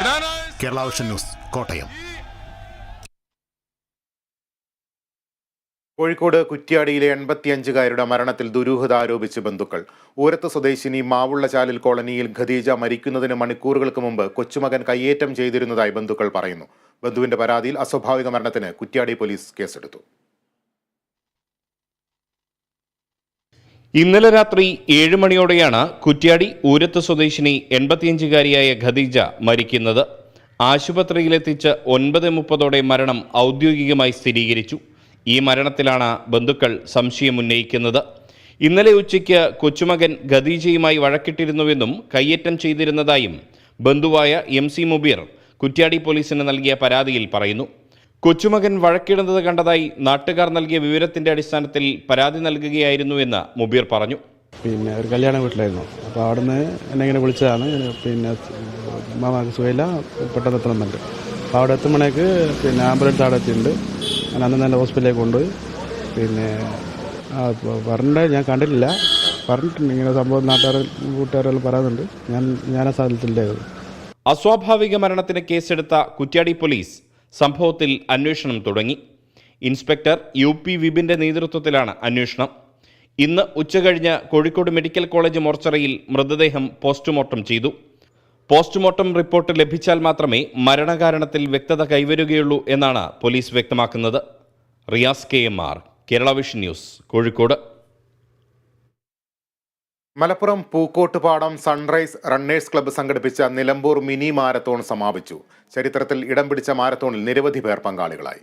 Kerala news Kottayam. Kozhikode കുറ്റ്യാടിയിലെ എൺപത്തിയഞ്ചുകാരുടെ മരണത്തിൽ ദുരൂഹത ആരോപിച്ച് ബന്ധുക്കൾ. ഊരത്ത് സ്വദേശിനി മാവുള്ളചാലിൽ കോളനിയിൽ ഖദീജ മരിക്കുന്നതിന് മണിക്കൂറുകൾക്ക് മുമ്പ് കൊച്ചുമകൻ കയ്യേറ്റം ചെയ്തിരുന്നതായി ബന്ധുക്കൾ പറയുന്നു. ബന്ധുവിന്റെ പരാതിയിൽ അസ്വാഭാവിക മരണത്തിന് കുറ്റ്യാടി പോലീസ് കേസെടുത്തു. ഇന്നലെ രാത്രി ഏഴ് മണിയോടെയാണ് കുറ്റ്യാടി ഊരത്ത് സ്വദേശിനി എൺപത്തിയഞ്ചുകാരിയായ ഖദീജ മരിക്കുന്നത്. ആശുപത്രിയിലെത്തിച്ച് ഒൻപത് മുപ്പതോടെ മരണം ഔദ്യോഗികമായി സ്ഥിരീകരിച്ചു. ഈ മരണത്തിലാണ് ബന്ധുക്കൾ സംശയമുന്നയിക്കുന്നത് ഇന്നലെ ഉച്ചയ്ക്ക് കൊച്ചുമകൻ ഖദീജയുമായി വഴക്കിട്ടിരുന്നുവെന്നും കയ്യേറ്റം ചെയ്തിരുന്നതായും ബന്ധുവായ എം സി മുബീർ കുറ്റ്യാടി പോലീസിന് നൽകിയ പരാതിയിൽ പറയുന്നു. കൊച്ചുമകൻ വഴക്കിടുന്നത് കണ്ടതായി നാട്ടുകാർ നൽകിയ വിവരത്തിന്റെ അടിസ്ഥാനത്തിൽ പരാതി നൽകുകയായിരുന്നു എന്ന് മുബീർ പറഞ്ഞു. പിന്നെ ഒരു കല്യാണ വീട്ടിലായിരുന്നു. അപ്പോൾ അവിടുന്ന് എന്നെ ഇങ്ങനെ വിളിച്ചതാണ്. പിന്നെ മാമാക്ക് സുഖയില്ല പെട്ടെന്ന് എത്തണമെന്നുണ്ട്. അപ്പോൾ അവിടെ എത്തുമ്പോഴേക്ക് പിന്നെ ആംബുലൻസ് അവിടെ എത്തിയിട്ടുണ്ട്. ഞാൻ അന്ന് തന്നെ ഹോസ്പിറ്റലിലേക്ക് കൊണ്ടുപോയി. പിന്നെ പറഞ്ഞിട്ട് ഞാൻ കണ്ടിട്ടില്ല. പറഞ്ഞിട്ടുണ്ട്. ഇങ്ങനെ സംഭവം നാട്ടുകാർ കൂട്ടുകാരെല്ലാം പറയുന്നുണ്ട്. ഞാൻ ഞാൻ ആ സ്ഥലത്തില്ലായിരുന്നു. അസ്വാഭാവിക മരണത്തിന് കേസെടുത്ത കുറ്റ്യാടി പോലീസ് സംഭവത്തിൽ അന്വേഷണം തുടങ്ങി. ഇൻസ്പെക്ടർ യു പി വിപിന്റെ നേതൃത്വത്തിലാണ് അന്വേഷണം. ഇന്ന് ഉച്ചകഴിഞ്ഞ് കോഴിക്കോട് മെഡിക്കൽ കോളേജ് മോർച്ചറിയിൽ മൃതദേഹം പോസ്റ്റ്മോർട്ടം ചെയ്തു. പോസ്റ്റ്മോർട്ടം റിപ്പോർട്ട് ലഭിച്ചാൽ മാത്രമേ മരണകാരണത്തിൽ വ്യക്തത കൈവരുകയുള്ളൂ എന്നാണ് പോലീസ് വ്യക്തമാക്കുന്നത്. Riyas K M R Kerala vision news Kozhikode. Malappuram Pookkottupadam sunrise runners club സംഘടിപ്പിച്ച നിലമ്പൂർ മിനി മാരത്തോൺ സമാപിച്ചു. ചരിത്രത്തിൽ ഇടം പിടിച്ച മാരത്തോണിൽ നിരവധി പേർ പങ്കാളികളായി.